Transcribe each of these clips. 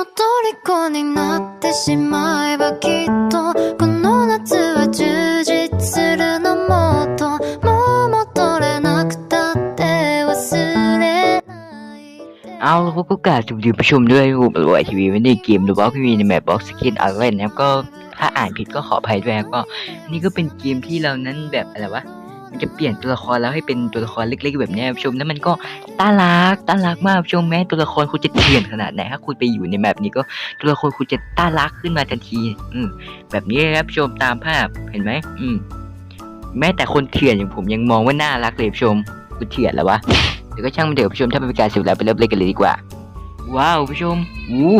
の虜になってしまえばきっとこの夏は充実するのもっともう戻れなくたって忘れない เอาแล้วพวกก็กราบสวัสดีผู้ชมด้วยผมรวยทีวีวันนี้เกมหรือว่าพี่มีในแมปบ็อกสกินอะไรนะครับก็ถ้าอ่านผิดก็ขออภัยด้วยครับก็นี่ก็เป็นเกมที่เรานั้นแบบอะไรวะ มันจะเปลี่ยนตัวละครแล้วให้เป็นตัวละครเล็ก ๆ แบบนี้ชมแล้วมันก็น่ารักน่ารักมากชมแม้ตัวละครคุณจะเถื่อนขนาดไหนถ้าคุณไปอยู่ในแมปนี้ก็ตัวละครคุณจะน่ารักขึ้นมาทันที อืมแบบนี้ครับชมตามภาพเห็นไหมอืมแม้แต่คนเถื่อนอย่างผมยังมองว่าน่ารักเลยชมกูเถื่อนแล้ววะเดี๋ยวก็ช่างมันเถอะผู้ชมถ้าเป็นการเสียเวลาไปเริ่มเล่นกันเลยดีกว่า ว้าวผู้ชมอู้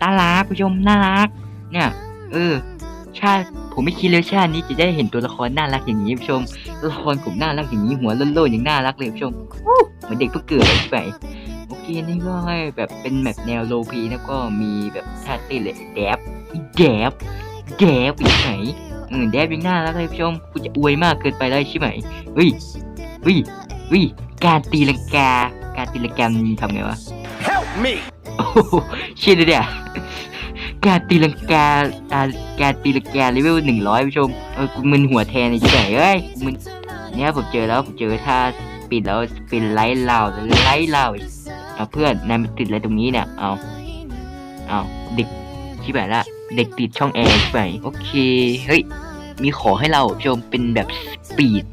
น่ารักผู้ชมน่ารัก เนี่ยเออชาติ ผมไม่คิดเลยชาตินี้จะได้เห็นตัวละครน่ารักอย่างนี้ผู้ชมตัวละครผมน่ารักอย่างนี้หัวโล้นๆอย่างน่ารักเลยผู้ชมอู้เหมือนเด็กเพิ่งเกิดเลยไปโอเคนี่ก็ให้แบบเป็นแบบแนวโลพีแล้วก็มีแบบท่าเต้นเลยแดบแดบแดบอีกไหนเออแดบยังน่ารักเลยผู้ชมกูจะอวยมากเกินไปแล้วใช่ไหมเฮ้ยเฮ้ยเฮ้ยการตีลังกาการตีลังกามันทำไงวะ Help me! โอ้โหเชี่ยเลยเนี่ย แกตีลังกาการกตีลังกาเลเวลหนึ่งร้อยผู้ชมเออกูมึนหัวแทนเลยใช่ไหมเอ้ยมึนเนี่ยผมเจอแล้วผมเจอท่าปินแล้วสปินไลท์ลาวไลท์ลาวเอาเพื่อนนายมันติดอะไรตรงนี้เนี่ยเอาเอาเด็กชิบหายละเด็กติดช่องแอร์ชิบหายโอเคเฮ้ยมีขอให้เราผู้ชมเป็นแบบสปีด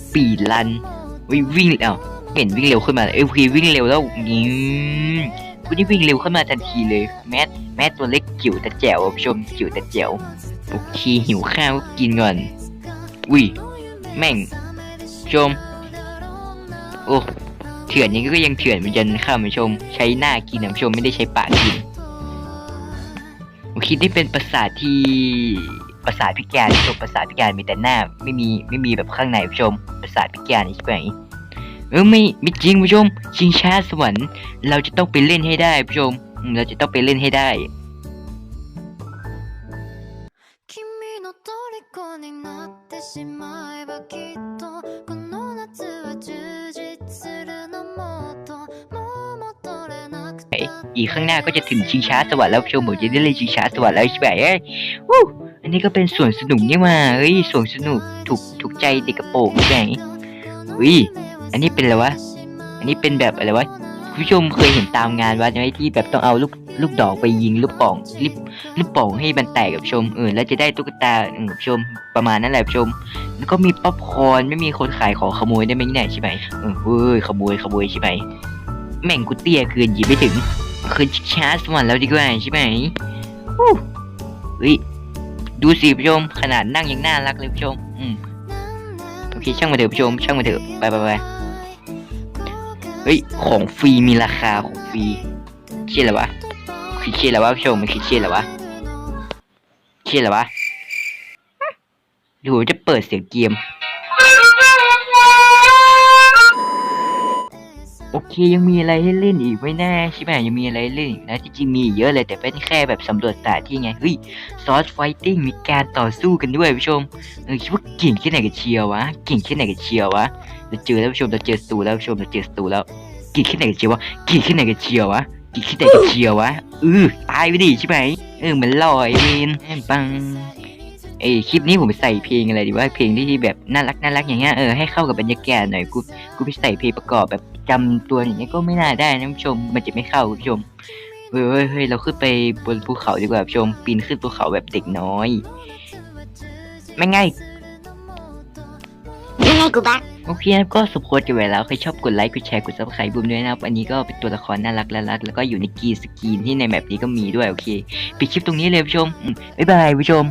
สปีดรันวิ่งวิ่งเอ้าเห็นวิ่งเร็วขึ้นมาเอ้ยวิ่งเร็วแล้วนี่ คุณนี่วิ่งเร็วขึ้นมาทันทีเลย แม้แม้ตัวเล็กจิ๋วแต่แจ๋วอะผู้ชมจิ๋วแต่แจ๋วโอเคหิวข้าวก็กินก่อนอุ้ยแม่งชม โอ้เถื่อนยังก็ยังเถื่อนเหมือนกันข้าวผู้ชม ใช้หน้ากินนะผู้ชมไม่ได้ใช้ปากกินผมคิดนี่เป็นประสาทที่ประสาทพิการผู้ชมประสาทพิการมีแต่หน้า ไม่มีไม่มีแบบข้างในผู้ชมประสาทพิการใช่ไหม เออไม่ไม่จริงผู้ชม ชิงช้าสวรรค์เราจะต้องไปเล่นให้ได้ผู้ชม เราจะต้องไปเล่นให้ได้อีกข้างหน้าก็จะถึงชิงช้าสวรรค์แล้วผู้ชมผมจะได้เล่นชิงช้าสวรรค์แล้วใช่ไหมอู้อันนี้ก็เป็นส่วนสนุกนี่มาเฮ้ยส่วนสนุกถูกถูกใจเด็กกระโปรงใช่ไหมอุ้ย อันนี้เป็นอะไรวะ อันนี้เป็นแบบอะไรวะคุณผู้ชมเคยเห็นตามงานวัดไหมที่แบบต้องเอาลูกลูกดอกไปยิงลูกป่องลูกลูกป่องให้มันแตกกับชมเออแล้วจะได้ตุ๊กตาเออผู้ชมประมาณนั้นแหละชม แล้วก็มีป๊อปคอนไม่มีคนขายของขโมยได้ไหมเนี่ยใช่ไหมเออเฮ้ยขโมยขโมยใช่ไหมแม่งกูเตี้ยเกินหยิบไม่ถึง คืนชาร์จวันแล้วดีกว่าใช่ไหมฮู้เฮ้ยดูสิผู้ชมขนาดนั่งยังน่ารักเลยผู้ชมอืมโอเคช่างมาเถอะผู้ชมช่างมาเถอะไปไปไป เฮ้ย ของฟรีมีราคาของฟรีเชี่ยอะไรวะคือเชี่ยอะไรวะผู้ชมมันคือเชี่ยอะไรวะเชี่ยอะไรวะเดี๋ยวผมจะเปิดเสียงเกม โอเคยังมีอะไรให้เล่นอีกไม่แน่ใช่ไหมยังมีอะไรเล่นอีกนะที่จริงมีเยอะเลยแต่เป็นแค่แบบสำรวจสถานที่ไงเฮ้ยซอสไฟติ้งมีการต่อสู้กันด้วยผู้ชมเออคิดว่าเก่งแค่ไหนกันเชียววะเก่งแค่ไหนกันเชียววะ เราเจอแล้วผู้ชมเราเจอสตูแล้วผู้ชมเราเจอสตูแล้วเก่งแค่ไหนกันเชียววะเก่งแค่ไหนกันเชียววะเก่งแค่ไหนกันเชียววะเออตายไปดิใช่ไหมเออเหมือนลอยเวนปังเอ้คลิปนี้ผมใส่เพลงอะไรดีว่าเพลงที่แบบน่ารักน่ารักอย่างเงี้ยเออให้เข้ากับบรรยากาศหน่อยกูกูไปใส่เพลงประกอบแบบจำตัวอย่างเงี้ยก็ไม่น่าได้นะผู้ชม มันจะไม่เข้าผู้ชมเฮ้ยเฮ้ยเราขึ้นไปบนภูเขาดีกว่าผู้ชมปีนขึ้นภูเขาแบบเด็กน้อย ไม่ง่ายยังไงกูบัก โอเคครับก็สมควรกันไว้แล้วใครชอบกดไลค์กดแชร์กดซับสไครต์บูมด้วยนะครับ อันนี้ก็เป็นตัวละครน่ารักและรักแล้วก็อยู่ในกีสกีนที่ในแมปนี้ก็มีด้วยโอเคปิดคลิปตรงนี้เลยผู้ชมบ๊ายบายผู้ชม